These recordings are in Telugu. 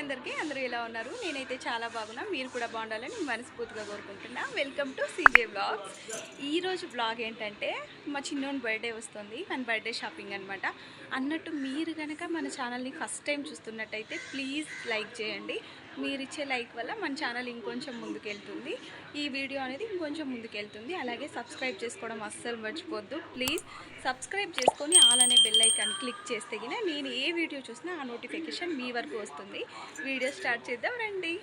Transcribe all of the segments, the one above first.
అందరికీ అందరూ ఎలా ఉన్నారు? నేనైతే చాలా బాగున్నా మీరు కూడా బాగుండాలని మనస్ఫూర్తిగా కోరుకుంటున్నా. వెల్కమ్ టు సీజే బ్లాగ్స్ ఈరోజు బ్లాగ్ ఏంటంటే మా చిన్నోని బర్త్డే వస్తుంది. మన బర్త్డే షాపింగ్ అనమాట అన్నట్టు మీరు కనుక మన ఛానల్ని ఫస్ట్ టైం చూస్తున్నట్టయితే ప్లీజ్ లైక్ చేయండి. మీరు ఇచ్చే లైక్ వల్ల మన ఛానల్ ఇంకొంచెం ముందుకెళ్తుంది. ఈ వీడియో అనేది ఇంకొంచెం ముందుకెళ్తుంది. అలాగే సబ్స్క్రైబ్ చేసుకోవడం అస్సలు మర్చిపోద్దు. ప్లీజ్ సబ్స్క్రైబ్ చేసుకొని ఆల్ అనే బెల్ ఐకాన్ క్లిక్ చేస్తే గిన నేను ఏ వీడియో చూసినా ఆ నోటిఫికేషన్ మీ వరకు వస్తుంది. వీడియో స్టార్ట్ చేద్దాం రండి.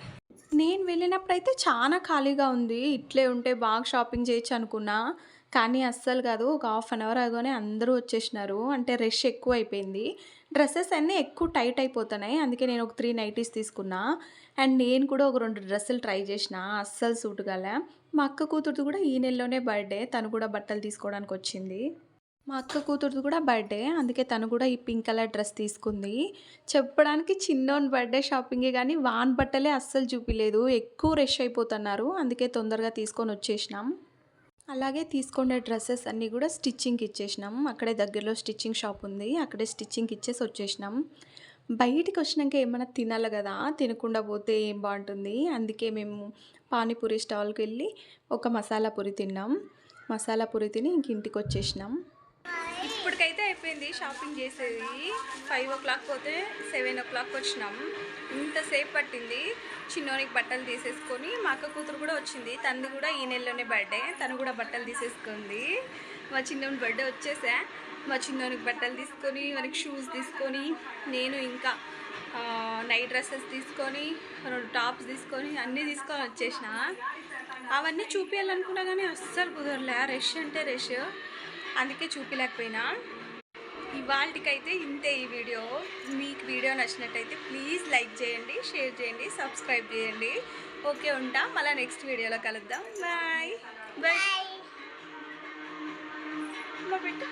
నేను వెళ్ళినప్పుడైతే చాలా ఖాళీగా ఉంది. ఇట్లే ఉంటే బాగా షాపింగ్ చేయొచ్చు అనుకున్నా. కానీ అస్సలు కాదు. ఒక హాఫ్ అన్ అవర్ అగోనే అందరూ వచ్చేసినారు. అంటే రష్ ఎక్కువ అయిపోయింది. డ్రెస్సెస్ అన్నీ ఎక్కువ టైట్ అయిపోతున్నాయి. అందుకే నేను ఒక త్రీ నైటీస్ తీసుకున్నా. అండ్ నేను కూడా ఒక రెండు డ్రెస్సులు ట్రై చేసిన. అస్సలు సూట్ కాలే. మా అక్క కూతురుది కూడా ఈ నెలలోనే బర్త్డే. తను కూడా బట్టలు తీసుకోవడానికి వచ్చింది. మా అక్క కూతురుది కూడా బర్త్డే. అందుకే తను కూడా ఈ పింక్ కలర్ డ్రెస్ తీసుకుంది. చెప్పడానికి చిన్నోన్ బర్త్డే షాపింగే కానీ వాన్ బట్టలే అస్సలు చూపిలేదు. ఎక్కువ రష్ అయిపోతున్నారు. అందుకే తొందరగా తీసుకొని వచ్చేసినాం. అలాగే తీసుకునే డ్రెస్సెస్ అన్నీ కూడా స్టిచ్చింగ్కి ఇచ్చేసినాం. అక్కడే దగ్గరలో స్టిచ్చింగ్ షాప్ ఉంది. అక్కడే స్టిచ్చింగ్కి ఇచ్చేసి వచ్చేసినాం. బయటికి వచ్చినాక ఏమైనా తినాలి కదా తినకుండా పోతే ఏం బాగుంటుంది? అందుకే మేము పానీపూరి స్టాల్కి వెళ్ళి ఒక మసాలా పూరి తిన్నాం. మసాలా పూరి తిని ఇంక ఇంటికి వచ్చేసినాం. ఇప్పటికైతే అయిపోయింది షాపింగ్ చేసేది. ఫైవ్ ఓ క్లాక్ పోతే సెవెన్ ఓ క్లాక్ వచ్చినాం. ఇంతసేపు పట్టింది. చిన్నోనికి బట్టలు తీసేసుకొని మా అక్క కూతురు కూడా వచ్చింది. తనది కూడా ఈ నెలలోనే బర్త్డే. తను కూడా బట్టలు తీసేసుకుంది. మా చిన్నోని బర్త్డే వచ్చేసా. మా చిన్నోనికి బట్టలు తీసుకొని మనకి షూస్ తీసుకొని నేను ఇంకా నైట్ డ్రెస్సెస్ తీసుకొని రెండు టాప్స్ తీసుకొని అన్నీ తీసుకొని వచ్చేసిన. అవన్నీ చూపించాలనుకున్నా కానీ అస్సలు కుదరలే. రష్ అంటే రష్ అందుకే చూపించలేకపోయినా ఇవాళకైతే ఇంతే ఈ వీడియో. మీకు వీడియో నచ్చినట్టయితే ప్లీజ్ లైక్ చేయండి షేర్ చేయండి సబ్స్క్రైబ్ చేయండి. ఓకే ఉంటా. మళ్ళీ నెక్స్ట్ వీడియోలో కలుద్దాం. బాయ్. బాయ్. మా పెట్టు.